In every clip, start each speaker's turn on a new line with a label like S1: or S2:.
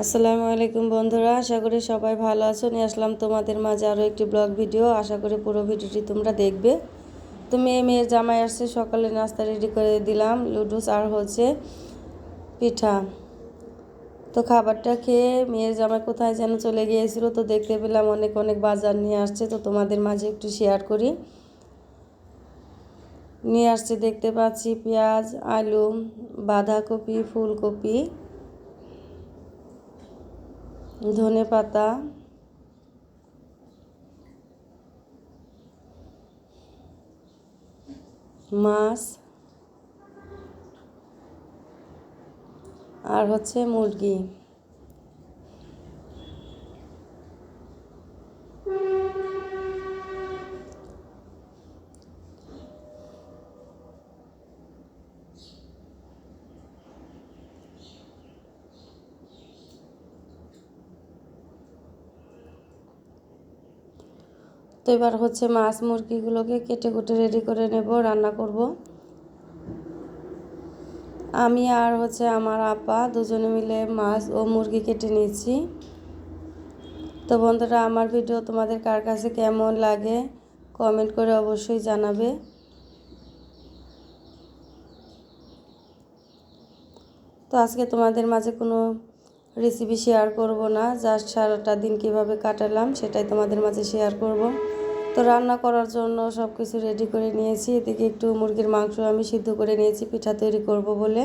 S1: আসসালামু আলাইকুম বন্ধুরা, আশা করি সবাই ভালো আছো। নিয়ে আসলাম তোমাদের মাঝে আরও একটি ব্লগ ভিডিও। আশা করি পুরো ভিডিওটি তোমরা দেখবে। তো মেয়ে মেয়ের জামাই আসছে, সকালে নাস্তা রেডি করে দিলাম। লুডুস আর হচ্ছে পিঠা। তো খাবারটা খেয়ে মেয়ের জামাই কোথায় যেন চলে গিয়েছিল তো দেখতে পেলাম অনেক অনেক বাজার নিয়ে আসছে। তো তোমাদের মাঝে একটু শেয়ার করি। নিয়ে আসছে দেখতে পাচ্ছি পেঁয়াজ, আলু, বাঁধাকপি, ফুলকপি। ধনে পাতা মাছ আর হচ্ছে মুরগি। তো এবার হচ্ছে মাছ, মুরগিগুলোকে কেটে কুটে রেডি করে নেব, রান্না করব। আমি আর হচ্ছে আমার আপা দুজনে মিলে মাছ ও মুরগি কেটে নিয়েছি। তো বন্ধুরা, আমার ভিডিও তোমাদের কার কাছে কেমন লাগে কমেন্ট করে অবশ্যই জানাবে। তো আজকে তোমাদের মাঝে কোনো রেসিপি শেয়ার করব না জাস্ট সারাটা দিন কীভাবে কাটালাম সেটাই তোমাদের মাঝে শেয়ার করব। তো রান্না করার জন্য সব কিছু রেডি করে নিয়েছি, এদিকে একটু মুরগির মাংস আমি সিদ্ধ করে নিয়েছি, পিঠা তৈরি করব বলে।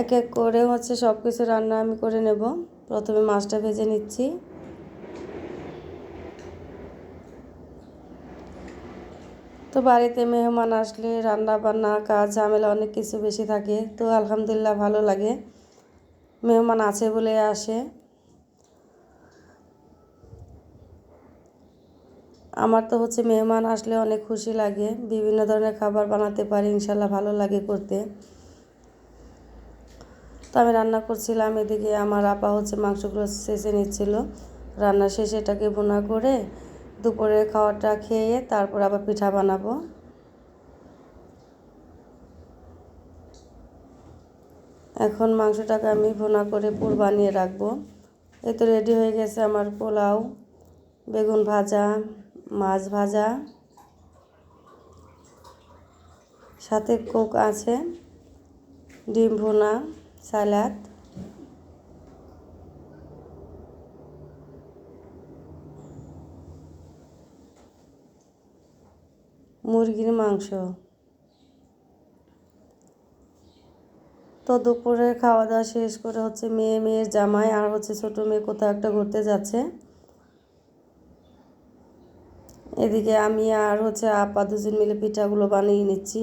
S1: এক এক করে হচ্ছে সব কিছু রান্না আমি করে নেব। প্রথমে মাছটা ভেজে নিচ্ছি। তো বাড়িতে মেহমান আসলে রান্না বান্না, কাজ ঝামেলা অনেক কিছু বেশি থাকে। তো আলহামদুলিল্লাহ ভালো লাগে। মেহমান আছে বলে আসে। আমার তো হচ্ছে মেহমান আসলে অনেক খুশি লাগে। বিভিন্ন ধরনের খাবার বানাতে পারি, ইনশাল্লাহ ভালো লাগে করতে। তো আমি রান্না করছিলাম, এদিকে আমার আপা হচ্ছে মাংসগুলো শেষে নিচ্ছিল। রান্না শেষে এটাকে বোনা করে দুপুরের খাওয়াটা খেয়ে তারপর আবার পিঠা বানাবো। এখন মাংসটাকে আমি ভোনা করে পুর বানিয়ে রাখব। এই তো রেডি হয়ে গেছে আমার পোলাও, বেগুন ভাজা, মাছ ভাজা, সাথে কোক আছে, ডিম ভুনা স্যালাড মুরগির মাংস। তো দুপুরে খাওয়া দাওয়া শেষ করে হচ্ছে মেয়ে মেয়ের জামাই আর হচ্ছে ছোটো মেয়ে কোথাও একটা ঘুরতে যাচ্ছে। এদিকে আমি আর হচ্ছে আপা দুজন মিলে পিঠাগুলো বানিয়ে নিচ্ছি।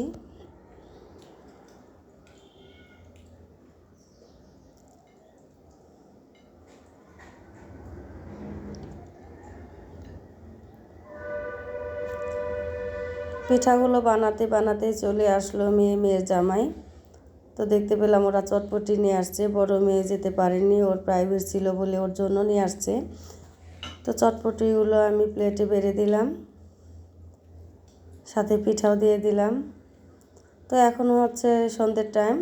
S1: পিঠাগুলো বানাতে বানাতে চলে আসলো মেয়ে মেয়ের জামাই। তো দেখতে পেলাম ওরা চটপটি নিয়ে আসছে। বড় মেয়ে যেতে পারেনি, ওর প্রাইভেট ছিল বলে ওর জন্য নিয়ে আসছে। তো চটপটিগুলো আমি প্লেটে বেড়ে দিলাম, সাথে পিঠাও দিয়ে দিলাম। তো এখন হচ্ছে সন্ধ্যের টাইম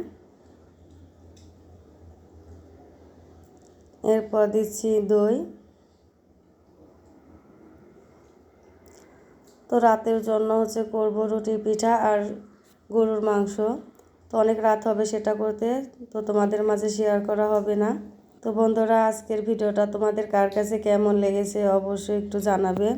S1: এরপর দিচ্ছি দই। তো রাতের জন্য হচ্ছে করব রুটি, পিঠা আর গরুর মাংস। তো অনেক রাত হবে সেটা করতে, তো তোমাদের মাঝে শেয়ার করা হবে না। তো বন্ধুরা, আজকের ভিডিওটা তোমাদের কার কাছে কেমন লেগেছে অবশ্যই একটু জানাবে।